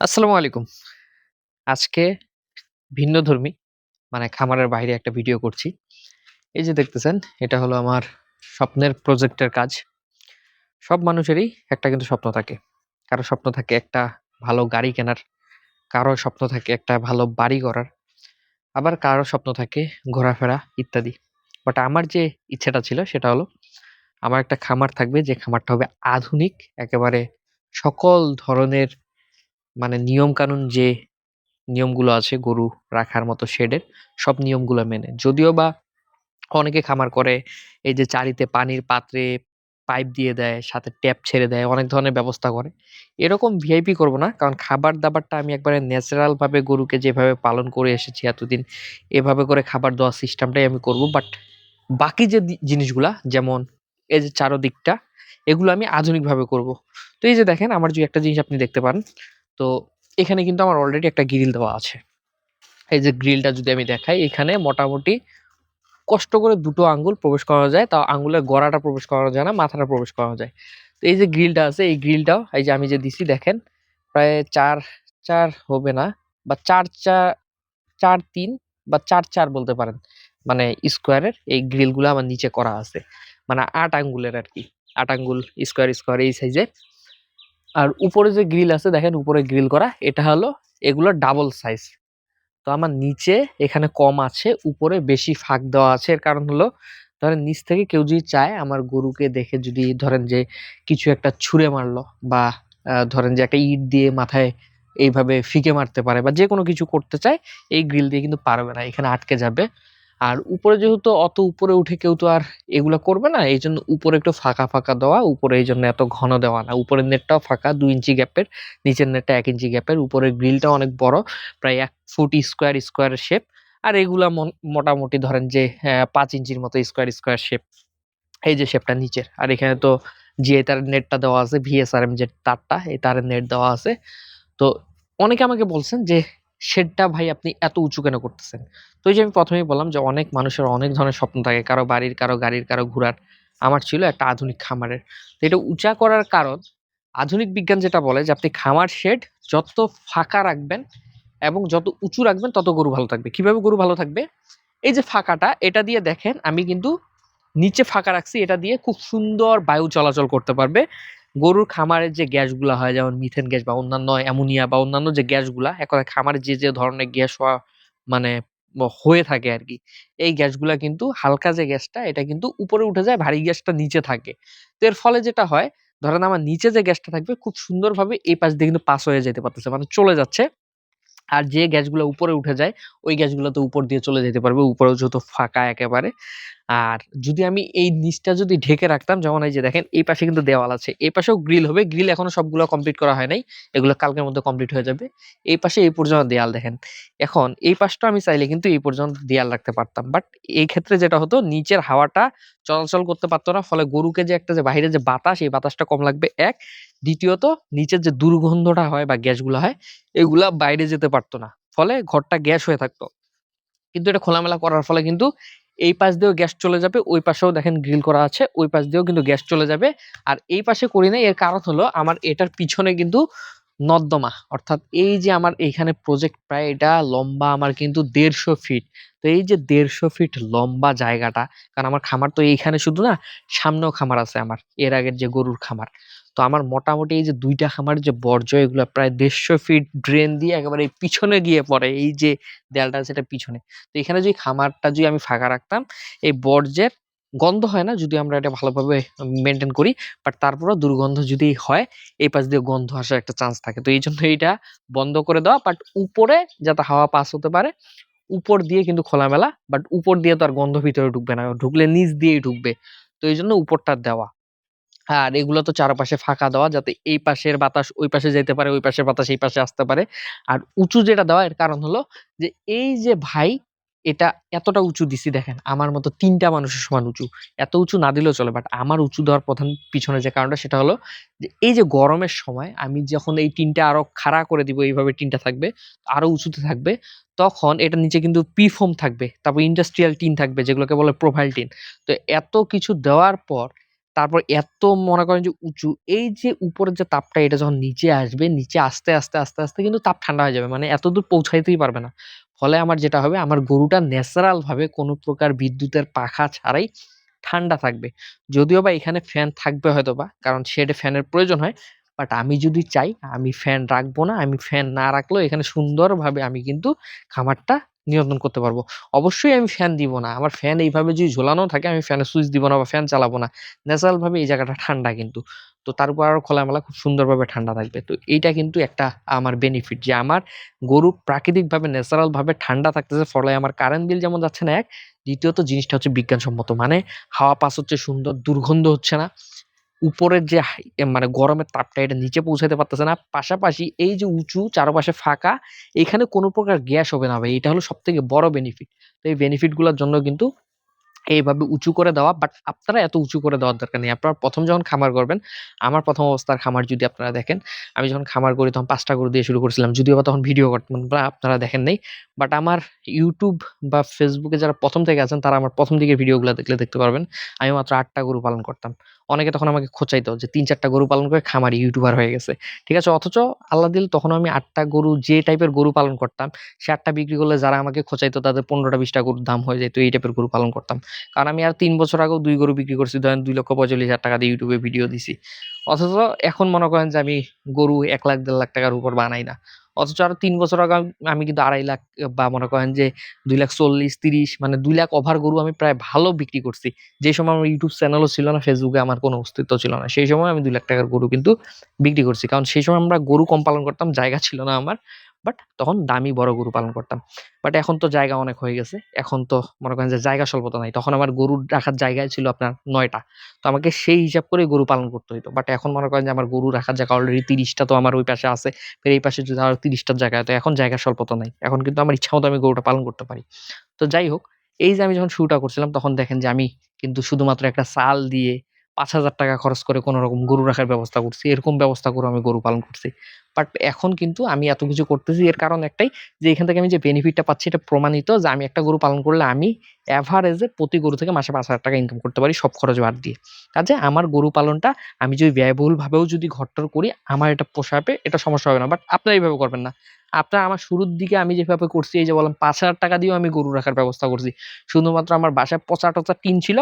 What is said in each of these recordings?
আসসালামু আলাইকুম। আজকে ভিন্নধর্মী মানে খামারের বাইরে একটা ভিডিও করছি। এই যে দেখতেছেন এটা হলো আমার স্বপ্নের প্রজেক্টের কাজ। সব মানুষেরই একটা কিন্তু স্বপ্ন থাকে। কারও স্বপ্ন থাকে একটা ভালো গাড়ি কেনার, কারও স্বপ্ন থাকে একটা ভালো বাড়ি করার, আবার কারও স্বপ্ন থাকে ঘোরাফেরা ইত্যাদি। বাট আমার যে ইচ্ছাটা ছিল সেটা হলো আমার একটা খামার থাকবে যে খামারটা হবে আধুনিক একেবারে সকল ধরনের মানে নিয়ম-কানুন যে নিয়মগুলো আছে গরু রাখার মতো শেডের সব নিয়মগুলো মেনে। যদিও বা অনেকে খামার করে এই যে চারিতে পানির পাত্রে পাইপ দিয়ে দেয়, সাথে ট্যাপ ছেড়ে দেয়, অনেক ধরনের ব্যবস্থা করে। এরকম ভিআইপি করব না। কারণ খাবার-দাবারটা আমি একবারে ন্যাচারালভাবে গরুকে যেভাবে পালন করে এসেছি এতদিন, এভাবে করে খাবার দেওয়ার সিস্টেমটাই আমি করব। বাট বাকি যে জিনিসগুলা যেমন এই যে চারোদিকটা এগুলো আমি আধুনিকভাবে করব। তো এই যে দেখেন আমার যে একটা জিনিস আপনি দেখতে পান। তো এখানে কিন্তু আমার অলরেডি একটা গ্রিল দেওয়া আছে। এই যে গ্রিলটা যদি আমি দেখাই এখানে মোটামুটি কষ্ট করে দুটো আঙ্গুল প্রবেশ করা যায়। তাও আঙ্গুলের গড়াটা প্রবেশ করা যায় না, মাথাটা প্রবেশ করা যায়। তো এই যে গ্রিলটা আছে এই গ্রিলটাও এই যে আমি যে দিছি দেখেন প্রায় ৪, ৪ হবে না বা ৪, ৪, ৪, ৩ বা ৪, ৪ বলতে পারেন। মানে স্কোয়ারের এই গ্রিলগুলো আমার নিচে করা আছে। মানে আট আঙ্গুলের আর কি আট আঙ্গুল স্কোয়ার, স্কোয়ার এই সাইজের। আর উপরে যে গ্রিল আছে দেখেন উপরে গ্রিল করা এটা হলো এগুলো ডাবল সাইজ। তো আমার নিচে এখানে কম আছে, উপরে বেশি ফাঁক দেওয়া আছে। এর কারণ হলো ধরেন নিচ থেকে কেউ যদি চায় আমার গরুকে দেখে যদি ধরেন যে কিছু একটা ছুঁড়ে মারলো বা ধরেন যে একটা ইট দিয়ে মাথায় এইভাবে ফিকে মারতে পারে বা যে কোনো কিছু করতে চায় এই গ্রিল দিয়ে কিন্তু পারবে না। এখানে আটকে যাবে। আর উপরে যেহেতু অত উপরে উঠে কেউ তো আর এগুলো করবে না। এই জন্য উপরে একটু ফাঁকা, ফাঁকা দেওয়া। উপরে এই জন্য এত ঘন দেওয়া না। উপরের নেটটাও ফাঁকা ২ ইঞ্চি গ্যাপের, নিচের নেটটা এক ইঞ্চি গ্যাপের। উপরের গ্রিলটা অনেক বড়। প্রায় এক ফুট স্কোয়ার, স্কোয়ার শেপ। আর এগুলা মোটামুটি ধরেন যে ৫ ইঞ্চির মতো স্কোয়ার, স্কোয়ার শেপ। এই যে শেপটা নিচের। আর এখানে তো জিআই তারের নেটটা দেওয়া আছে। ভিএসআরএম যে তারটা এই তারের নেট দেওয়া আছে। তো অনেকে আমাকে বলছেন যে শেডটা ভাই আপনি এত উঁচু কেন করতেছেন? তো এই যে আমি প্রথমেই বললাম যে অনেক মানুষের অনেক ধরনের স্বপ্ন থাকে। কারও বাড়ির, কারও গাড়ির, কারও ঘোড়ার। আমার ছিল একটা আধুনিক খামারের। তো এটা উঁচা করার কারণ আধুনিক বিজ্ঞান যেটা বলে যে আপনি খামার শেড যত ফাঁকা রাখবেন এবং যত উঁচু রাখবেন তত গরু ভালো থাকবে। কীভাবে গরু ভালো থাকবে? এই যে ফাঁকাটা এটা দিয়ে দেখেন আমি কিন্তু নিচে ফাঁকা রাখছি এটা দিয়ে খুব সুন্দর বায়ু চলাচল করতে পারবে। গরুর খামারের যে গ্যাসগুলা হয় যেমন মিথেন গ্যাস বা অন্যান্য অ্যামোনিয়া বা অন্যান্য যে গ্যাসগুলা এক কথায় খামারে যে, যে ধরনের গ্যাস হওয়া মানে হয়ে থাকে আর কি এই গ্যাসগুলা কিন্তু হালকা যে গ্যাসটা এটা কিন্তু উপরে উঠে যায়, ভারী গ্যাসটা নিচে থাকে। তো এর ফলে যেটা হয় ধরেন আমার নিচে যে গ্যাসটা থাকবে খুব সুন্দরভাবে এই পাশ দিয়ে কিন্তু পাস হয়ে যেতে পারতেছে। মানে চলে যাচ্ছে। আর যে গ্যাসগুলো উপরে উঠে যায় ওই গ্যাসগুলো তো উপর দিয়ে চলে যেতে পারবে। উপরেও যেহেতু ফাঁকা একেবারে। আর যদি আমি এই নিচটা যদি ঢেকে রাখতাম, যেমন এই যে দেখেন, এই পাশে কিন্তু দেওয়াল আছে। এই পাশেও গ্রিল হবে। গ্রিল এখনও সবগুলো কমপ্লিট করা হয় নাই। এগুলো কালকের মধ্যে কমপ্লিট হয়ে যাবে। এই পাশে এই পর্যন্ত দেয়াল দেখেন। এখন এই পাশটা আমি চাইলে কিন্তু এই পর্যন্ত দেয়াল রাখতে পারতাম। বাট এই ক্ষেত্রে যেটা হতো, নিচের হাওয়াটা চলাচল করতে পারতো না। ফলে গরুকে যে একটা যে বাহিরে যে বাতাস, এই বাতাসটা কম লাগবে, এক দ্বিতীয়ত, নিচের যে দুর্গন্ধটা হয় বা গ্যাসগুলা হয়, এগুলা বাইরে যেতে পারতো না। ফলে ঘরটা গ্যাস হয়ে থাকতো। কিন্তু এটা খোলামেলা করার ফলে কিন্তু এই পাশ দিয়েও গ্যাস চলে যাবে। ওই পাশেও দেখেন গ্রিল করা আছে। ওই পাশ দিয়েও কিন্তু গ্যাস চলে যাবে। আর এই পাশে করি নাই, এর কারণ হলো আমার এটার পিছনে কিন্তু নর্দমা। অর্থাৎ এই যে আমার এইখানে প্রজেক্ট প্রায় এটা লম্বা আমার কিন্তু ১৫০ ফিট। তো এই যে ১৫০ ফিট লম্বা জায়গাটা, কারণ আমার খামার তো এইখানে শুধু না, সামনেও খামার আছে আমার। এর আগের যে গরুর খামার। তো আমার মোটামুটি এই যে ২ টা খামারের যে বর্জ্য, এগুলো প্রায় ১৫০ ফিট ড্রেন দিয়ে একেবারে পিছনে গিয়ে পড়ে। এই যে দেয়ালটা এটার পিছনে। তো এখানে যদি খামারটা যদি আমি ফাঁকা রাখতাম, এই বর্জ্যের গন্ধ হয় না, যদি আমরা এটা ভালোভাবে মেনটেন করি। বাট তারপরেও দুর্গন্ধ যদি হয়, এই পাশ দিয়ে গন্ধ আসার একটা চান্স থাকে। তো এই জন্য এইটা বন্ধ করে দেওয়া। বাট উপরে যাতে হাওয়া পাস হতে পারে। উপর দিয়ে কিন্তু খোলামেলা। বাট উপর দিয়ে তো আর গন্ধ ভিতরে ঢুকবে না। ঢুকলে নিচ দিয়েই ঢুকবে। তো এই জন্য উপরটা দেওয়া। আর এগুলো তো চারপাশে ফাঁকা দেওয়া যাতে এই পাশের বাতাস ওই পাশে যেতে পারে, ওই পাশের বাতাস এই পাশে আসতে পারে। আর উঁচু যেটা দেওয়া এর কারণ হলো যে এই যে ভাই এটা এতটা উঁচু দিছি দেখেন। আমার মতো তিনটা মানুষের সমান উঁচু। এত উঁচু না দিলেও চলে। বাট আমার উঁচু দেওয়ার প্রধান পিছনে যে কারণটা সেটা হলো যে এই যে গরমের সময় আমি যখন এই টিনটা আরও খাড়া করে দিব এইভাবে টিনটা থাকবে, আরও উঁচুতে থাকবে। তখন এটার নিচে কিন্তু পি-ফোম থাকবে। তারপর ইন্ডাস্ট্রিয়াল টিন থাকবে যেগুলোকে বলে প্রোফাইল টিন। তো এত কিছু দেওয়ার পর তারপর এত মনে করেন যে উঁচু, এই যে উপরের যে তাপটা, এটা যখন নিচে আসবে, নিচে আস্তে আস্তে আস্তে আস্তে কিন্তু তাপ ঠান্ডা হয়ে যাবে। মানে এত দূর পৌঁছাইতেই পারবে না। ফলে আমার যেটা হবে, আমার গরুটা ন্যাচারালভাবে কোনো প্রকার বিদ্যুতের পাখা ছাড়াই ঠান্ডা থাকবে। যদিও বা এখানে ফ্যান থাকবে হয়তো বা কারণ শেডে ফ্যানের প্রয়োজন হয়, বাট আমি যদি চাই, আমি ফ্যান রাখব না, আমি ফ্যান না রাখলেও এখানে সুন্দরভাবে আমি কিন্তু খামারটা নিয়ন্ত্রণ করতে পারব। অবশ্যই আমি ফ্যান দিব না। আমার ফ্যান এইভাবে যদি ঝোলানো থাকে, আমি ফ্যানের সুইচ দিব না বা ফ্যান চালাবো না। ন্যাচারাল ভাবে এই জায়গাটা ঠান্ডা কিন্তু। তো তার উপর আরও খোলামেলা, খুব সুন্দরভাবে ঠান্ডা থাকবে। তো এইটা কিন্তু একটা আমার বেনিফিট যে আমার গরু প্রাকৃতিকভাবে ন্যাচারাল ভাবে ঠান্ডা থাকতেছে, ফলে আমার কারেন্ট বিল যেমন যাচ্ছে না এক, দ্বিতীয়ত জিনিসটা হচ্ছে বিজ্ঞানসম্মত। মানে হাওয়া পাস হচ্ছে সুন্দর, দুর্গন্ধ হচ্ছে না। উপরের যে মানে গরমের তাপটা এটা নিচে পৌঁছাতে পারতেছে না। পাশাপাশি এই যে উঁচু, চারপাশে ফাঁকা, এখানে কোনো প্রকার গ্যাস হবে না ভাই। এটা হলো সব থেকে বড় বেনিফিট তো এই বেনিফিটগুলোর জন্য কিন্তু এইভাবে উঁচু করে দেওয়া বাট আপনারা এত উঁচু করে দেওয়ার দরকার নেই। আপনারা প্রথম যখন খামার করবেন, আমার প্রথম অবস্থার খামার যদি আপনারা দেখেন, আমি যখন খামার করি তখন পাঁচটা গরু দিয়ে শুরু করেছিলাম, যদিও বা তখন ভিডিও করতাম, বা আপনারা দেখেন নাই বাট আমার ইউটিউব বা ফেসবুকে যারা প্রথম থেকে আছেন, তারা আমার প্রথম দিকের ভিডিওগুলো দেখলে দেখতে পারবেন। আমি মাত্র আটটা গরু পালন করতাম। অনেকে তখন আমাকে খোঁচাইতো যে তিন চারটা গরু পালন করে খামারি ইউটিউবার হয়ে গেছে। ঠিক আছে, অথচ আল্লাহ দিল তখন আমি আটটা গরু, যে টাইপের গরু পালন করতাম, সে আটটা বিক্রি করলে যারা আমাকে খোঁচাইতো, তাদের পনেরোটা, বিশটা গরুর দাম হয়ে যেত, এই টাইপের গরু পালন করতাম। কারণ আমি আর তিন বছর আগেও দুই গরু বিক্রি করছি, ধরেন দুই লক্ষ পঁয়তাল্লিশ হাজার টাকা দিয়ে ইউটিউবে ভিডিও দিছি। অথচ এখন মনে করেন যে আমি গরু এক লাখ, দেড় লাখ টাকার উপর বানাই না। অথচ আরও তিন বছর আগে আমি কিন্তু আড়াই লাখ বা মনে করেন যে দুই লাখ চল্লিশ, তিরিশ মানে দুই লাখ ওভার গরু আমি প্রায় ভালো বিক্রি করছি। যে সময় আমার ইউটিউব চ্যানেলও ছিল না ফেসবুকে আমার কোনো অস্তিত্ব ছিল না। সেই সময় আমি দুই লাখ টাকার গরু কিন্তু বিক্রি করছি। কারণ সেই সময় আমরা গরু কম পালন করতাম, জায়গা ছিল না আমার। বাট তখন দামি বড় গরু পালন করতাম। বাট এখন তো জায়গা অনেক হয়ে গেছে। এখন তো মনে করেন যে জায়গা স্বল্পতা নাই। তখন আমার গরু রাখার জায়গায় ছিল আপনার নয়টা। তো আমাকে সেই হিসাব করে গরু পালন করতে হতো বাট এখন মনে করেন যে আমার গরু রাখার জায়গা অলরেডি তিরিশটা তো আমার ওই পাশে আছে। ফের এই পাশে যদি আরও তিরিশটার জায়গা তো এখন জায়গা স্বল্পতা নাই। এখন কিন্তু আমার ইচ্ছা মতো আমি গরুটা পালন করতে পারি। তো যাই হোক, এই যে আমি যখন শুরুটা করছিলাম, তখন দেখেন যে আমি কিন্তু শুধুমাত্র একটা চাল দিয়ে পাঁচ হাজার টাকা খরচ করে কোনো রকম গরু রাখার ব্যবস্থা করছি। এরকম ব্যবস্থা করে আমি গরু পালন করছি। বাট এখন কিন্তু আমি এত কিছু করতেছি, এর কারণ একটাই যে এখান থেকে আমি যে বেনিফিটটা পাচ্ছি এটা প্রমাণিত যে আমি একটা গরু পালন করলে আমি অ্যাভারেজে প্রতি গরু থেকে মাসে পাঁচ হাজার টাকা ইনকাম করতে পারি সব খরচ বাদ দিয়ে। কাজে আমার গরু পালনটা আমি যদি ব্যয়বহুলভাবেও যদি ঘরটর করি, আমার এটা পোষাবে, এটা সমস্যা হবে না। বাট আপনারা এইভাবে করবেন না। আপনারা আমার শুরুর দিকে আমি যেভাবে করছি, এই যে বললাম পাঁচ হাজার টাকা দিয়েও আমি গরু রাখার ব্যবস্থা করছি। শুধুমাত্র আমার বাসায় পচা টচা টিন ছিল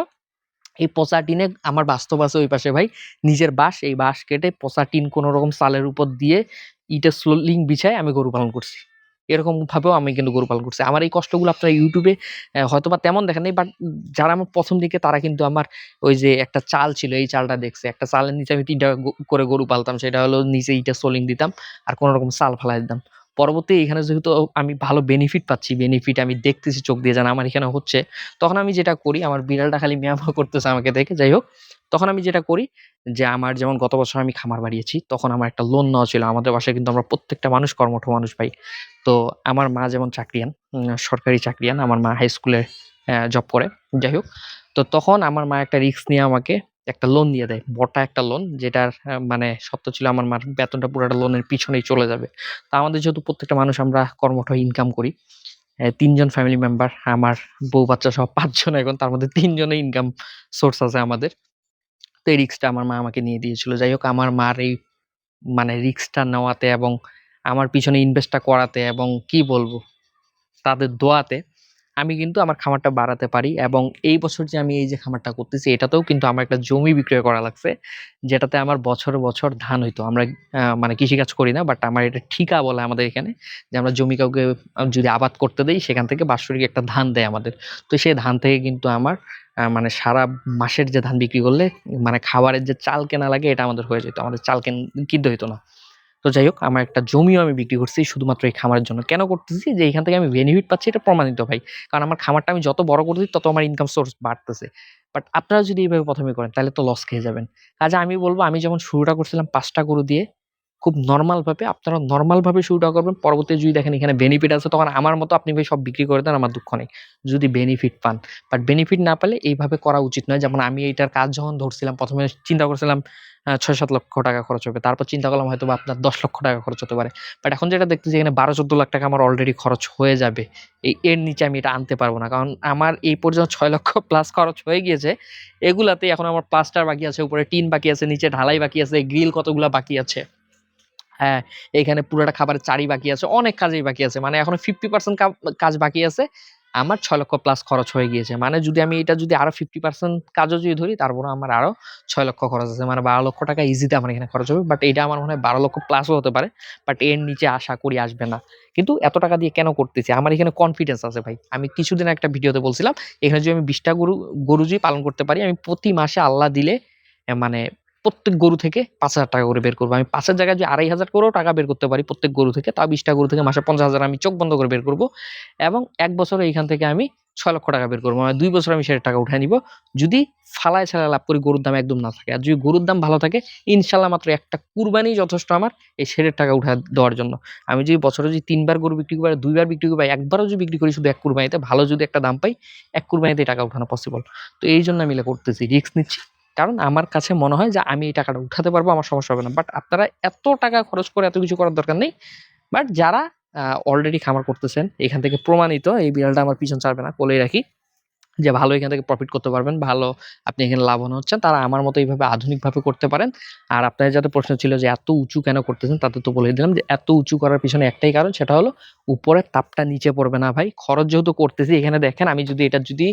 এই পচা টিনে আমার বাস্তব আছে ওই পাশে ভাই। নিজের বাঁশ, এই বাঁশ কেটে পচা টিন কোনো রকম চালের উপর দিয়ে ইটের স্লোলিং বিছায় আমি গরু পালন করছি। এরকম ভাবেও আমি কিন্তু গরু পালন করছি। আমার এই কষ্টগুলো আপনারা ইউটিউবে হয়তো বা তেমন দেখেন নাই, বাট যারা আমার প্রথম দিকে তারা কিন্তু আমার ওই যে একটা চাল ছিল, এই চালটা দেখছে। একটা চালের নিচে আমি তিনটা করে গরু পালতাম, সেটা হলো নিচে ইটা সোলিং দিতাম আর কোনো রকম চাল ফালাই দিতাম। পরবর্তী এখানে যেহেতু আমি ভালো বেনিফিট পাচ্ছি বেনিফিট আমি দেখতেছি, চোখ দিয়ে জানা আমার এখানে হচ্ছে, তখন আমি যেটা করি, আমার বিড়ালটা খালি মিয়ামা করতেছে আমাকে দেখে, যাই হোক, তখন আমি যেটা করি যে আমার যেমন গত বছর আমি খামার বাড়িয়েছি, তখন আমার একটা লোন নেওয়া ছিল, আমাদের বাসায় কিন্তু আমরা প্রত্যেকটা মানুষ কর্মঠ মানুষ পাই। তো আমার মা যেমন চাকরিয়ান সরকারি চাকরিয়ান, আমার মা হাই স্কুলে জব করে, যাই হোক, তো তখন আমার মা একটা রিস্ক নিয়ে আমাকে একটা লোন দিয়ে দেয় বড়টা একটা লোন যেটার মানে সত্য ছিল আমার মার বেতনটা পুরোটা লোনের পিছনেই চলে যাবে। তা আমাদের যেহেতু প্রত্যেকটা মানুষ আমরা কর্মঠ ইনকাম করি তিনজন ফ্যামিলি মেম্বার আমার বউ বাচ্চা সব পাঁচজন, এখন তার মধ্যে তিনজনের ইনকাম সোর্স আছে আমাদের। তো এই রিস্কটা আমার মা আমাকে নিয়ে দিয়েছিল। যাই হোক, আমার মার এই মানে রিস্কটা নেওয়াতে এবং আমার পিছনে ইনভেস্টটা করাতে এবং কি বলব, তাদের দোয়াতে আমি কিন্তু আমার খামারটা বাড়াতে পারি এবং এই বছর যে আমি এই যে খামারটা করতেছি, এটাতেও কিন্তু আমার একটা জমি বিক্রয় করা লাগছে, যেটাতে আমার বছর বছর ধান হইতো। আমরা মানে কৃষিকাজ করি না বাট আমার এটা ঠিকা বলে আমাদের এখানে, যে আমরা জমি কাউকে যদি আবাদ করতে দেই, সেখান থেকে বাৎসরিক একটা ধান দেয় আমাদের। তো সেই ধান থেকে কিন্তু আমার মানে সারা মাসের যে ধান বিক্রি করলে মানে খাবারের যে চাল কেনা লাগে, এটা আমাদের হয়ে যেত। আমাদের চাল কেন, কিনতে হইতো না। তো যাই হোক, আমার একটা জমিও আমি বিক্রি করছি শুধুমাত্র এই খামারের জন্য। কেন করতেছি? যে এখান থেকে আমি বেনিফিট পাচ্ছি, এটা প্রমাণিত ভাই। কারণ আমার খামারটা আমি যত বড় করতেছি তত আমার ইনকাম সোর্স বাড়তেছে। বাট আপনারা যদি এইভাবে প্রথমে করেন, তাহলে তো লস খেয়ে যাবেন। কাজে আমি বলব, আমি যেমন শুরুটা করছিলাম পাঁচটা গরু দিয়ে খুব নর্মালভাবে আপনারা নর্মালভাবে শুরুটা করবেন। পরবর্তীতে যদি দেখেন এখানে বেনিফিট আছে তখন আমার মতো আপনি ভাই সব বিক্রি করে দেন আমার দুঃখ নেই। যদি বেনিফিট পান। বাট বেনিফিট না পেলে এইভাবে করা উচিত নয়। যেমন আমি এইটার কাজ যখন ধরছিলাম প্রথমে চিন্তা করছিলাম ছয় ৬-৭ লক্ষ টাকা খরচ হবে। তারপর চিন্তা করলাম হয়তোবা আপনার ১০ লক্ষ টাকা খরচ হতে পারে। বাট এখন যেটা দেখতেছি এখানে ১২-১৪ লাখ টাকা আমার অলরেডি খরচ হয়ে যাবে। এই এর নিচে আমি এটা আনতে পারব না। কারণ আমার এই পর্যন্ত ছয় লক্ষ প্লাস খরচ হয়ে গিয়েছে। এগুলাতে এখন আমার প্লাস্টার বাকি আছে, উপরে টিন বাকি আছে, নিচে ঢালাই বাকি আছে, গ্রিল কতগুলা বাকি আছে। হ্যাঁ, এখানে পুরোটা খাবারের চারি বাকি আছে। অনেক কাজেই বাকি আছে। মানে এখনও ফিফটি পার্সেন্ট কাজ বাকি আছে। আমার ছয় লক্ষ প্লাস খরচ হয়ে গিয়েছে। মানে যদি আমি এটা যদি আরও 50% কাজও যদি ধরি তারপরেও আমার আরও ছয় লক্ষ খরচ আছে। মানে ১২ লক্ষ টাকা ইজিতে আমার এখানে খরচ হবে। বাট এটা আমার মনে হয় ১২ লক্ষ প্লাসও হতে পারে। বাট এর নিচে আশা করি আসবে না। কিন্তু এত টাকা দিয়ে কেন করতেছি? আমার এখানে কনফিডেন্স আছে ভাই। আমি কিছুদিন একটা ভিডিওতে বলছিলাম, এখানে যদি আমি ২০ টা গরু গরু যদি পালন করতে পারি, আমি প্রতি মাসে আল্লাহ দিলে মানে প্রত্যেক গরু থেকে ৳৫,০০০ করে বের করব। আমি ৫ এর জায়গায় যদি ৳২,৫০০ করেও টাকা বের করতে পারি প্রত্যেক গরু থেকে, তাও বিশটা গরু থেকে মাসে ৫০,০০০ আমি চোখ বন্ধ করে বের করব এবং এক বছরে এইখান থেকে আমি ছয় লক্ষ টাকা বের করব মানে ২ বছরে আমি সেটার টাকা উঠায় নিব। যদি ফালায় ছাড়ায় লাভ করি গরুর দাম একদম না থাকে। আর যদি গরুর দাম ভালো থাকে, ইনশাআল্লাহ মাত্র একটা কুরবানিই যথেষ্ট আমার এই শেডের টাকা উঠায় দেওয়ার জন্য। আমি যদি বছরে যদি তিনবার গরু বিক্রি করি, দুইবার বিক্রি করি বা একবারও যদি বিক্রি করি শুধু এক কুরবানিতে, ভালো যদি একটা দাম পাই, এক কুরবানিতে টাকা উঠানো পসিবল। তো এই জন্য আমি এগুলা করতেছি। রিস্ক নিচ্ছি। কারণ আমার কাছে মনে হয় যে আমি এই টাকাটা উঠাতে পারব, আমার সমস্যা হবে না। বাট আপনারা এত টাকা খরচ করে এত কিছু করার দরকার নেই। বাট যারা অলরেডি খামার করতেছেন, এখান থেকে প্রমাণিত এই বিড়ালটা আমার পিছন ছাড়বে না, কোলেই রাখি। যে ভালো এখান থেকে প্রফিট করতে পারবেন, ভালো আপনি এখানে লাভবান হচ্ছেন, তারা আমার মতো এইভাবে আধুনিকভাবে করতে পারেন। আর আপনাদের যাতে প্রশ্ন ছিল যে এত উঁচু কেন করতেছেন? তাদের তো বলে দিলাম যে এত উঁচু করার পিছনে একটাই কারণ, সেটা হলো উপরের তাপটা নিচে পড়বে না ভাই। খরচ যেহেতু করতেছি, এখানে দেখেন আমি যদি এটা যদি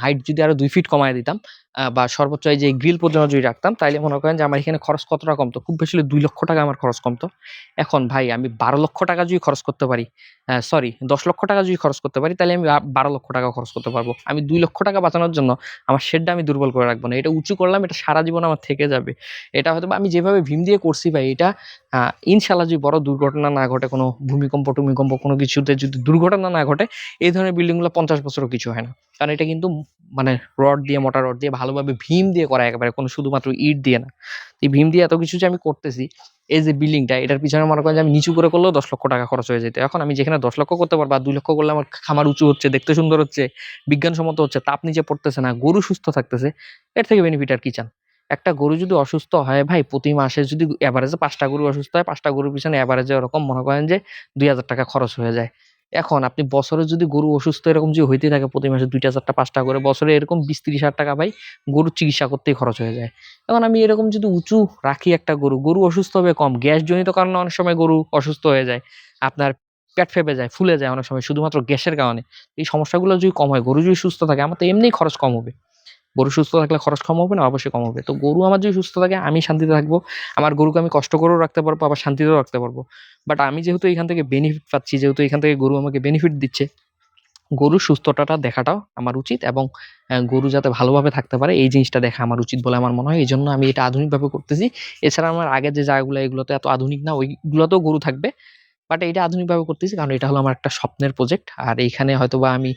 হাইট যদি আরও দুই ফিট কমায় দিতাম বা সর্বোচ্চ এই যে গ্রিল পর্যন্ত যদি রাখতাম, তাইলে মনে করেন যে আমার এখানে খরচ কতটা কমতো? খুব বেশি হলে ৳২ লক্ষ টাকা আমার খরচ কমতো। এখন ভাই আমি ১২ লক্ষ টাকা যদি খরচ করতে পারি, সরি ১০ লক্ষ টাকা যদি খরচ করতে পারি, তাহলে আমি বারো লক্ষ টাকা খরচ করতে পারব আমি দুই লক্ষ টাকা বাঁচানোর জন্য আমার শেডটা আমি দুর্বল করে রাখব না। এটা উঁচু করলাম, এটা সারা জীবন আমার থেকে যাবে। এটা হয়তোবা আমি যেভাবে ভীম দিয়ে করছি ভাই, এটা আ ইনশাআল্লাহ যদি বড় দুর্ঘটনা না ঘটে, কোনো ভূমিকম্প-টুমিকম্প কোনো কিছুতে যদি দুর্ঘটনা না ঘটে, এই ধরনের বিল্ডিংগুলো ৫০ বছরও কিছু হয় না। কারণ এটা কিন্তু মানে রড দিয়ে, মোটা রড দিয়ে ভালোভাবে ভীম দিয়ে করা একেবারে, কোনো শুধুমাত্র ইট দিয়ে না। এই ভীম দিয়ে এত কিছু যে আমি করতেছি, এই যে বিল্ডিংটা, এটার পিছনে মনে করেন যে আমি নিচু করে করলেও দশ লক্ষ টাকা খরচ হয়ে যেত। এখন আমি যেখানে দশ লক্ষ করতে পারব আর ৳২ লক্ষ করলে আমার খামার উঁচু হচ্ছে, দেখতে সুন্দর হচ্ছে, বিজ্ঞানসম্মত হচ্ছে, তাপ নিচে পড়তেছে না, গরু সুস্থ থাকতেছে, এর থেকে বেনিফিট আর কি চান? একটা গরু যদি অসুস্থ হয় ভাই, প্রতি মাসে যদি এভারেজে ৫ টা গরু অসুস্থ হয়, পাঁচটা গরুর পিছনে এভারেজে ওরকম মনে করেন যে ৳২,০০০ টাকা খরচ হয়ে যায়। এখন আপনি বছরে যদি গরু অসুস্থ এরকম যদি হইতেই থাকে প্রতি মাসে ২ টা, ৪ টা, ৫ করে, বছরে এরকম ২০-৩০ হাজার টাকা ভাই গরুর চিকিৎসা করতেই খরচ হয়ে যায়। এখন আমি এরকম যদি উঁচু রাখি একটা গরু, গরু অসুস্থ হবে কম, গ্যাসজনিত কারণে অনেক সময় গরু অসুস্থ হয়ে যায়। আপনার পেট ফেঁপে যায়, ফুলে যায় অনেক সময় শুধুমাত্র গ্যাসের কারণে। এই সমস্যাগুলো যদি কম হয়, গরু যদি সুস্থ থাকে, আমার তো এমনিই খরচ কম হবে। গরু সুস্থ থাকলে খরচ কম হবে না? অবশ্যই কম হবে। তো গরু আমার যদি সুস্থ থাকে, আমি শান্তিতে থাকব। আমার গরুকে আমি কষ্ট করেও রাখতে পারব, আবার শান্তিতেও রাখতে পারব। বাট আমি যেহেতু এখান থেকে বেনিফিট পাচ্ছি, যেহেতু এখান থেকে গরু আমাকে বেনিফিট দিচ্ছে, গরুর সুস্থতাটা দেখাটাও আমার উচিত এবং গরু যাতে ভালোভাবে থাকতে পারে, এই জিনিসটা দেখা আমার উচিত বলে আমার মনে হয়। এই জন্য আমি এটা আধুনিকভাবে করতেছি। এছাড়া আমার আগের যে জায়গাগুলো, এগুলোতে এত আধুনিক না, ওইগুলোতেও গরু থাকবে। বাট এটা আধুনিকভাবে করতেছি কারণ এটা হলো আমার একটা স্বপ্নের প্রজেক্ট। আর এইখানে হয়তোবা আমি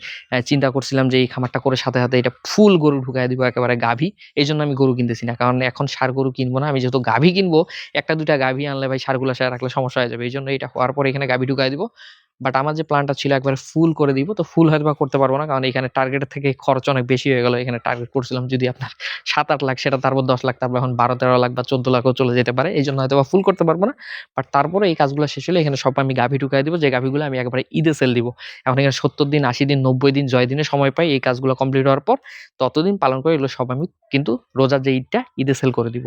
চিন্তা করছিলাম যে এই খামারটা করে সাথে, সাথে এটা ফুল গরু ঢুকায় দিব একেবারে গাভী। এই জন্য আমি গরু কিনতেছি না। কারণ এখন সার গরু কিনবো না। আমি যেহেতু গাভী কিনবো, ১ টা ২ টা গাভী আনলে ভাই সারগুলো সার রাখলে সমস্যা হয়ে যাবে। এই জন্য এটা হওয়ার পর এখানে গাভী ঢুকায় দিব। বাট আমার যে প্ল্যানটা ছিল একবার ফুল করে দিব। তো ফুল হয়তোবা করতে পারব না। কারণ এখানে টার্গেটের থেকে খরচ অনেক বেশি হয়ে গেল। এখানে টার্গেট করছিলাম যদি আপনার ৭-৮ লাখ, সেটা তারপর ১০ লাখ, তারপর এখন ১২-১৩ লাখ বা ১৪ লাখও চলে যেতে পারে। এই জন্য হয়তো বা ফুল করতে পারব না। বাট তারপরে এই কাজগুলো শেষ হলে এখানে সব আমি গাভী ঢুকায় দিব, যে গাভীগুলো আমি একবারে ঈদে সেল দিব। এখন এখানে ৭০ দিন, ৮০ দিন, ৯০ দিন, জয় দিনে সময় পাই এই কাজগুলো কমপ্লিট হওয়ার পর, ততদিন পালন করে এগুলো সব আমি কিন্তু রোজার যে ঈদটা, ঈদে সেল করে দিব।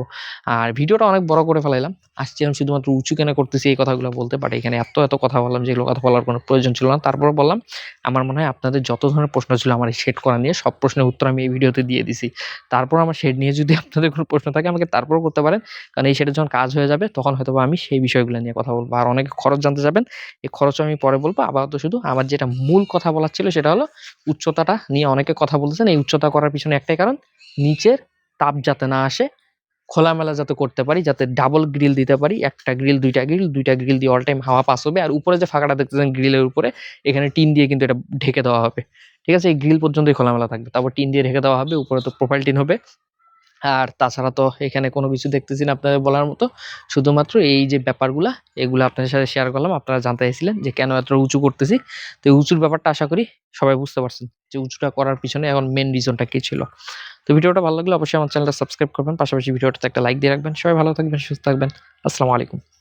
আর ভিডিওটা অনেক বড় করে ফেলাইলাম। আসছিলাম শুধুমাত্র উঁচু কেন করতেছি এই কথাগুলো বলতে। বাট এখানে এত, এত কথা বললাম যেগুলো কথা বলার কোনো প্রয়োজন ছিল না। তারপর বললাম, আমার মনে হয় আপনাদের যত ধরনের প্রশ্ন ছিল আমার এই শেড করা নিয়ে, সব প্রশ্নের উত্তর আমি এই ভিডিওতে দিয়ে দিছি। তারপর আমার শেড নিয়ে যদি আপনাদের কোনো প্রশ্ন থাকে আমাকে তারপরেও করতে পারেন। কারণ এই শেডের যখন কাজ হয়ে যাবে, তখন হয়তোবা আমি সেই বিষয়গুলো নিয়ে কথা বলব। আর অনেকে খরচ জানতে চাবেন, এই খরচও আমি পরে বলব। আপাতত শুধু আমার যেটা মূল কথা বলার ছিল সেটা হলো উচ্চতাটা নিয়ে অনেকে কথা বলতেছেন। এই উচ্চতা করার পিছনে একটাই কারণ, নিচের তাপ যাতে না আসে, খোলামেলা যাতে করতে পারি, যাতে ডাবল গ্রিল দিতে পারি। একটা গ্রিল, দুইটা গ্রিল, দুইটা গ্রিল দিয়ে অল টাইম হাওয়া পাস হবে। আর উপরে যে ফাঁকাটা দেখতেছেন গ্রিলের উপরে, এখানে টিন দিয়ে কিন্তু এটা ঢেকে দেওয়া হবে। ঠিক আছে? এই গ্রিল পর্যন্তই খোলামেলা থাকবে। তারপর টিন দিয়ে ঢেকে দেওয়া হবে। উপরে তো প্রোফাইল টিন হবে। আর তাছাড়া তো এখানে কোনো কিছু দেখতেছি না আপনাদের বলার মতো শুধুমাত্র এই যে ব্যাপারগুলো এগুলো আপনাদের সাথে শেয়ার করলাম আপনারা জানতে চাইছিলেন যে কেন এত উঁচু করতেছি তো উঁচুর ব্যাপারটা আশা করি সবাই বুঝতে পারছেন যে উঁচুটা করার পিছনে এখন মেন রিজনটা কী ছিল। তো ভিডিওটা ভালো লাগলে অবশ্যই আমার চ্যানেলটা সাবস্ক্রাইব করবেন, পাশাপাশি ভিডিওটাতে একটা লাইক দিয়ে রাখবেন। সবাই ভালো থাকবেন, সুস্থ থাকবেন। আসসালামু আলাইকুম।